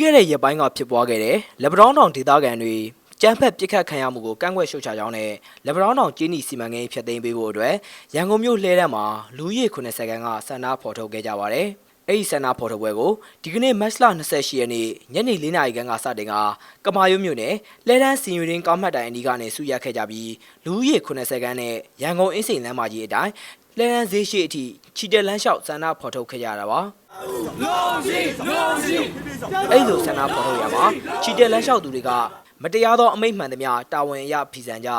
ခဲ့တဲ့ရက်ပိုင်းကဖြစ်ပွားခဲ့တဲ့လက်ပတောင်းတောင်ဒေသခံတွေကြမ်းဖက်ပစ်ခတ်ခံရမှုကိုကန့်ကွက်ရှုတ်ချကြောင်းနဲ့လက်ပတောင်းတောင်ကျင်းနီစီမံကိန်းဖျက်သိမ်းပေးဖို့အတွက်ရန်ကုန်မြို့လှဲတန်းမှာလူဦးရေ90ခန်းကဆန္ဒဖော်ထုတ်ခဲ့ကြပါတယ်။အဲ့ဒီဆန္ဒဖော်ထုတ်ပွဲကိုဒီကနေ့မတ်လ28ရက်နေ့ညနေ4နာရီခန့်ကစတင်ကကမာရွတ်မြို့နယ်လှဲတန်းစီယူရင်းကောင်းမှတ်တိုင်အနီးကနေစုရက်ခဲ့ကြပြီးလူဦးရေ90ခန်းနဲ့ရန်ကုန်အင်းစိန်လမ်းမကြီးအတိုင်းလှဲတန်းဈေးရှိအထိချီတက်လန်းလျှောက်ဆန္ဒဖော်ထုတ်ခဲ့ကြတာပါ။ အဲ့လိုဆန္ဒဖော်ထုတ်ရမှာချီတက်လန်းလျှောက်သူတွေကမတရားသောအမိန့်မှန်သမျှတာဝန်အရဖီဆန်ကြ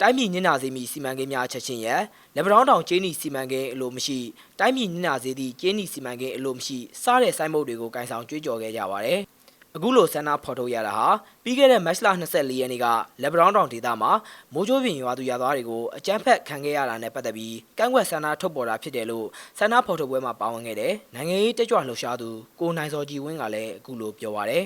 တိုင်းပြည်ညင်နာစေမီစီမံကိန်းများချက်ချင်းရဲ့လက်ပတောင်းတောင်ကျင်းနီစီမံကိန်းအလိုမရှိတိုင်းပြည်ညင်နာစေသည့်ကျင်းနီစီမံကိန်းအလိုမရှိစားတဲ့ဆိုင်းဘုတ်တွေကိုကင်ဆောင်ကြွေးကြော်ခဲ့ကြပါတယ် အခုလိုဆန္ဒဖော်ထုတ်ရတာဟာပြီးခဲ့တဲ့မတ်လ24ရက်နေ့ကလက်ပတောင်းတောင်ဒေသမှာမိုးကြိုးပင်ရွာသူရွာသားတွေကိုအကြမ်းဖက်ခံခဲ့ရတာနဲ့ပတ်သက်ပြီးကန့်ကွက်ဆန္ဒထုတ်ပေါ်တာဖြစ်တယ်လို့ဆန္ဒဖော်ထုတ်ပွဲမှာပါဝင်ခဲ့တဲ့နိုင်ငံရေးတက်ကြွလှုပ်ရှားသူကိုနိုင်စောကြည်ဝင်းကလည်းအခုလိုပြောပါရယ်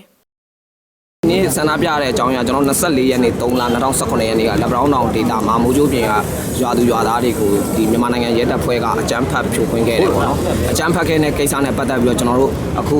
နေ့ဆန္ဒပြရတဲ့အကြောင်းအရာကျွန်တော်24ရက်နေ့3လ2018ရက်နေ့ကလက်ဘရောင်းတောင်ဒေတာမှာမိုးကြိုးပြင်ကရွာသူရွာသားတွေကိုဒီမြန်မာနိုင်ငံရဲတပ်ဖွဲ့ကအကြမ်းဖက်ဖြိုခွင်းခဲ့တယ်ပေါ့နော်အကြမ်းဖက်ခဲ့တဲ့ကိစ္စနဲ့ပတ်သက်ပြီးတော့ကျွန်တော်တို့အခု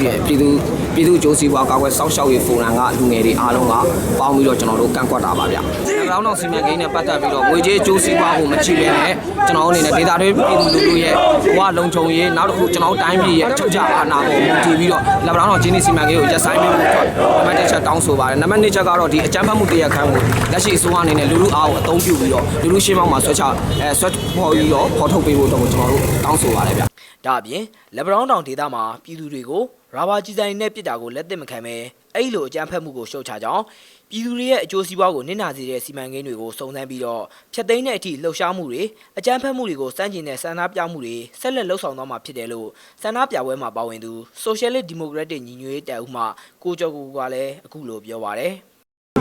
ပြည်သူပြည်သူ့ကြိုးစည်းပွားကာကွယ်စောင့်ရှောက်ရေးဖိုရမ်ကလူငယ်တွေအားလုံးကပေါင်းပြီးတော့ကျွန်တော်တို့ကန့်ကွက်တာပါဗျလက်ဘရောင်းတောင်စီမံကိန်းနဲ့ပတ်သက်ပြီးတော့ငွေကြေးကြိုးစည်းပွားဖို့မချိပဲနဲ့ကျွန်တော်တို့အနေနဲ့ဒေတာတွေပြည်သူလူထုရဲ့ဘဝလုံခြုံရေးနောက်တစ်ခုကျွန်တော်တို့တိုင်းပြည်ရဲ့အချုပ်အခြာအာဏာကိုမူတည်ပြီးတော့လက်ဘရောင်းတောင်ဂျင်းနီစီမံကိန်းကိုရပ်ဆိုင်းပေးဖို့အတွက်နံပါတ်1ချက်တောင်းဆိုပါတယ်နံပါတ်2ချက်ကတော့ဒီအကြမ်းဖက်မှုတရားခံကိုလက်ရှိအစိုးရအနေနဲ့လူလူအားကိုအသုံးပြုပြီးတော့လူလူရှင်းမောင်းမှာဆွဲချအဲဆွဲဖော်ပြီးတော့ဖော်ထုတ်ပေးဖို့တော့ကျွန်တော်တို့တောင်းဆိုပါတယ်ဗျဒါအပြင်လက်ဘရောင်းတောင်ဒေသမှာပြည်သူတွေကို ရာဘာကြီးဆိုင်နဲ့ပစ်တာကိုလက်သင့်မခံပဲအဲ့လိုအကြမ်းဖက်မှုကိုရှုတ်ချကြောင်းပြည်သူတွေရဲ့အကျိုးစီးပွားကိုနစ်နာစေတဲ့စီမံကိန်းတွေကိုစုံစမ်းပြီးတော့ဖျက်သိမ်းတဲ့အထိလှုပ်ရှားမှုတွေအကြမ်းဖက်မှုတွေကိုစန့်ကျင်တဲ့ဆန္ဒပြမှုတွေဆက်လက်လှုပ်ဆောင်သွားမှာဖြစ်တယ်လို့ဆန္ဒပြပွဲမှာပါဝင်သူ Socialist Democratic ညီညွတ်ရေးတပ်ဦးမှကိုကျော်ကိုကလည်းအခုလိုပြောပါရယ်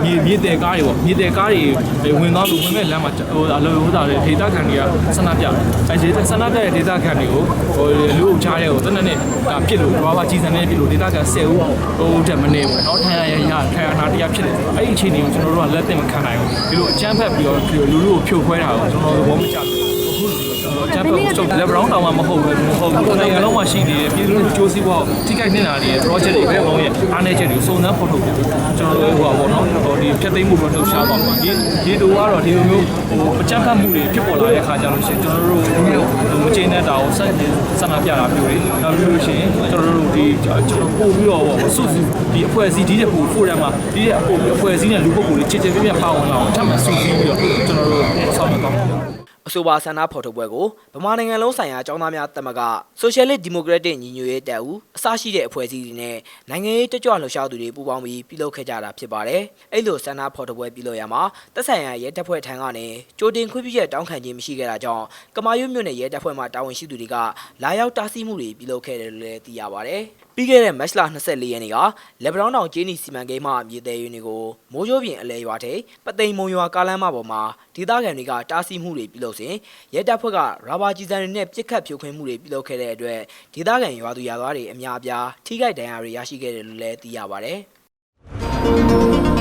မြေမြေတဲကားတွေပေါ့မြေတဲကားတွေဝင်သွားလို့ဝင်မဲ့လမ်းမှာဟိုအလိုဟိုသားတွေဒေသခံတွေကဆန္ဒပြတယ်အဲဒီဆန္ဒပြတဲ့ဒေသခံတွေကိုဟိုလူအုပ်ချတဲ့ဟိုတနက်နေ့ဒါပြစ်လို့ဘာဘာကြီးစံနေပြစ်လို့ဒေသခံ10ဦးဟိုတက်မနေပေါ့နော်ထိုင်ရရရထိုင်ရနာတရားဖြစ်တယ်အဲ့ဒီအခြေအနေကိုကျွန်တော်တို့ကလက်သင့်မခံနိုင်ဘူးဒီလိုအကြမ်းဖက်ပြီးတော့လူလူကိုဖြိုခွဲတာကိုကျွန်တော်သဘောမကျဘူး ကျန်ဖို့ချုပ်လက်ဘရောင်းတောင်မှမဟုတ်ဘူးမဟုတ်ဘူးနိုင်ငံလုံးမှာရှိနေတဲ့ပြည်သူလူထုကြိုးစည်းဖို့ထိခိုက်နေတာတွေ project တွေဘယ်ကောင်ရဲ့အားနည်းချက်တွေစုံစမ်းဖော်ထုတ်ဖို့ကျွန်တော်တို့ဟိုပါဘောနော်ဟိုဒီဖြတ်သိမ်းမှုတော့လှုပ်ရှားပါမှာဒီဒီတူကတော့ဒီလိုမျိုးဟိုအကြမ်းဖက်မှုတွေဖြစ်ပေါ်လာတဲ့အခါကျလို့ရှိရင်ကျွန်တော်တို့ဟိုမကျေနပ်တာကိုဆက်ဆန္ဒပြတာမျိုးတွေနောက်ပြီးလို့ရှိရင်ကျွန်တော်တို့ဒီကျွန်တော်ပို့ပြီးတော့ဟိုစုစုဒီအဖွဲ့အစည်းဒီတဲ့ပို့ဖိုရမ်မှာဒီတဲ့အဖွဲ့အစည်းနဲ့လူပုဂ္ဂိုလ်တွေချစ်ချစ်ပြည့်ပြည့်ပါဝင်လာအောင်ထပ်မံစုစည်းပြီးတော့ကျွန်တော်တို့ဆောင်းမကောင်းဘူး အဆိုပါဆန္ဒဖော်ထုတ်ပွဲကိုဗမာနိုင်ငံလုံးဆိုင်ရာအကြောင်းသားများတက်မက Socialist Democratic ညီညွတ်ရေးတပ်ဦးအစရှိတဲ့အဖွဲ့အစည်းတွေနဲ့နိုင်ငံရေးတက်ကြွလှုပ်ရှားသူတွေပူးပေါင်းပြီးပြုလုပ်ခဲ့ကြတာဖြစ်ပါတယ်။အဲ့လိုဆန္ဒဖော်ထုတ်ပွဲပြုလုပ်ရမှာတက်ဆိုင်ရာရဲတပ်ဖွဲ့ထံကနေကြိုတင်ခွင့်ပြုချက်တောင်းခံခြင်းမရှိခဲ့တာကြောင့်ကမာရွတ်မြို့နယ်ရဲတပ်ဖွဲ့မှတာဝန်ရှိသူတွေကလာရောက်တားဆီးမှုတွေပြုလုပ်ခဲ့တယ်လို့လည်းသိရပါတယ်။ပြီးခဲ့တဲ့မတ်လ24ရက်နေ့ကလက်ဘရောင်းတောင်ကျင်းနီစီမံကိန်းမှမြေသေးရင်းတွေကိုမိုးကြိုးပြင်အလဲရွာထိပ်ပသိမ်မုံရွာကားလမ်းမပေါ်မှာဒေသခံတွေကတားဆီးမှုတွေပြုလုပ်စဉ်ရဲတပ်ဖွဲ့ကရာဘာကြီးစံတွေနဲ့ပြစ်ခတ်ဖြိုခွင်းမှုတွေပြုလုပ်ခဲ့တဲ့အတွက်ဒေသခံရွာသူရွာသားတွေအများအပြားထိခိုက်ဒဏ်ရာတွေရရှိခဲ့တယ်လို့လည်းသိရပါတယ်။